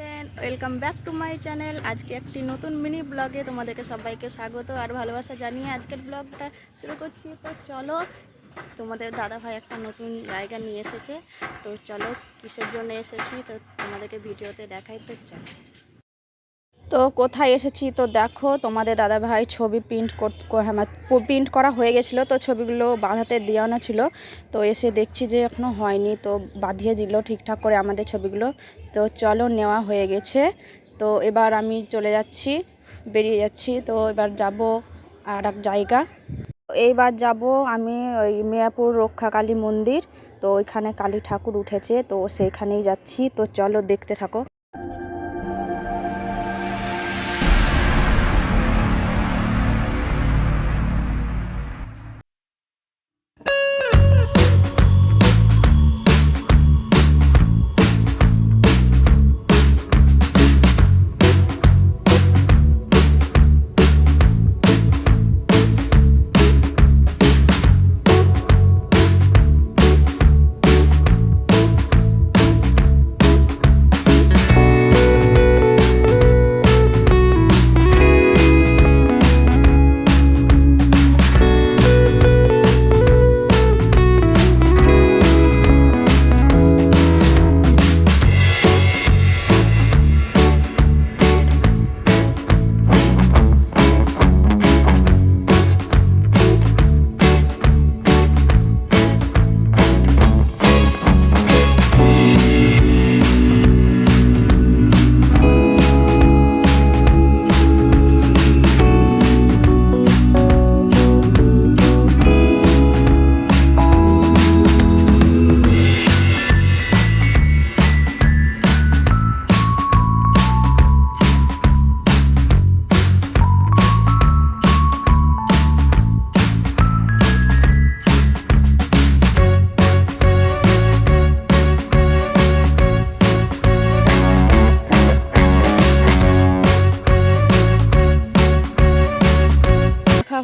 Friend welcome back to my channel আজকে একটি নতুন মিনি ব্লগে তোমাদেরকে সবাইকে স্বাগত আর ভালোবাসা জানিয়ে আজকের ব্লগটা শুরু করছি। তো চলো, তোমাদের দাদা ভাই একটা নতুন জায়গা নিয়ে এসেছে। তো চলো, কিসের জন্য এসেছি? তো তোমাদেরকে ভিডিওতে দেখাই। তো চলো। তো কোথায় এসেছি তো দেখো, তোমাদের দাদা ভাই ছবি প্রিন্ট প্রিন্ট করা, হয়ে গেছিল, তো ছবিগুলো বাঁধাতে দেওয়ানো ছিল। তো এসে দেখছি যে এখনও হয়নি, তো বাঁধিয়ে দিল ঠিকঠাক করে আমাদের ছবিগুলো। তো চলো নেওয়া হয়ে গেছে। তো এবার আমি চলে যাচ্ছি, বেরিয়ে যাচ্ছি, তো এবার যাব আর এক জায়গা এইবার যাব আমি ওই মিয়াপুর রক্ষাকালী মন্দির, তো ওইখানে কালী ঠাকুর উঠেছে, তো সেইখানেই যাচ্ছি। তো চলো দেখতে থাকো।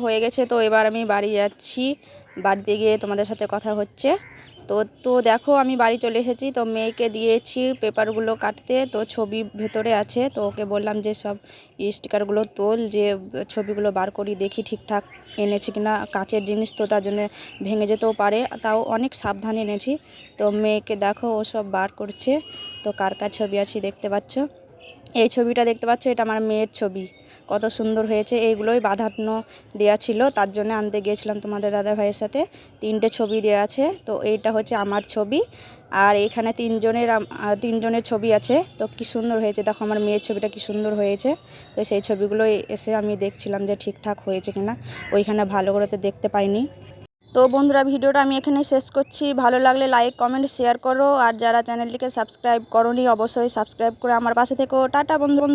হয়ে গেছে, তো এবার আমি বাড়ি যাচ্ছি। বাড়িতে গিয়ে তোমাদের সাথে কথা হচ্ছে। তো তো দেখো আমি বাড়ি চলে এসেছি, তো মেয়েকে দিয়েছি পেপারগুলো কাটতে, তো ছবি ভেতরে আছে, তো ওকে বললাম যে সব স্টিকারগুলো তোল, যে ছবিগুলো বার করি, দেখি ঠিকঠাক এনেছি কিনা, কাচের জিনিস তো তার জন্য ভেঙে যেতেও পারে, তাও অনেক সাবধানে এনেছি। তো মেয়েকে দেখো ও সব বার করছে, তো কার কার ছবি আছে দেখতে পাচ্ছ? এই ছবিটা দেখতে পাচ্ছ, এটা আমার মেয়ের ছবি। কত সুন্দর হয়েছে, এইগুলোই বাঁধানো দেওয়া ছিল। তার জন্য আনতে গিয়েছিলাম তোমাদের দাদা ভাইয়ের সাথে। তিনটে ছবি দেওয়া আছে, তো এইটা হচ্ছে আমার ছবি। আর এখানে তিনজনের তিনজনের ছবি আছে। তো কি সুন্দর হয়েছে, দেখো আমার মেয়ের ছবিটা কি সুন্দর হয়েছে। তো সেই ছবিগুলো এসে আমি দেখছিলাম যে ঠিকঠাক হয়েছে কিনা। ওইখানে ভালো করে তো দেখতে পাইনি। তো বন্ধুরা, ভিডিওটা আমি এখানে শেষ করছি। ভালো লাগলে লাইক কমেন্ট শেয়ার করো। আর যারা চ্যানেলটিকে সাবস্ক্রাইব করনি, অবশ্যই সাবস্ক্রাইব করে আমার পাশে থেকো। টাটা বন্ধু বন্ধু।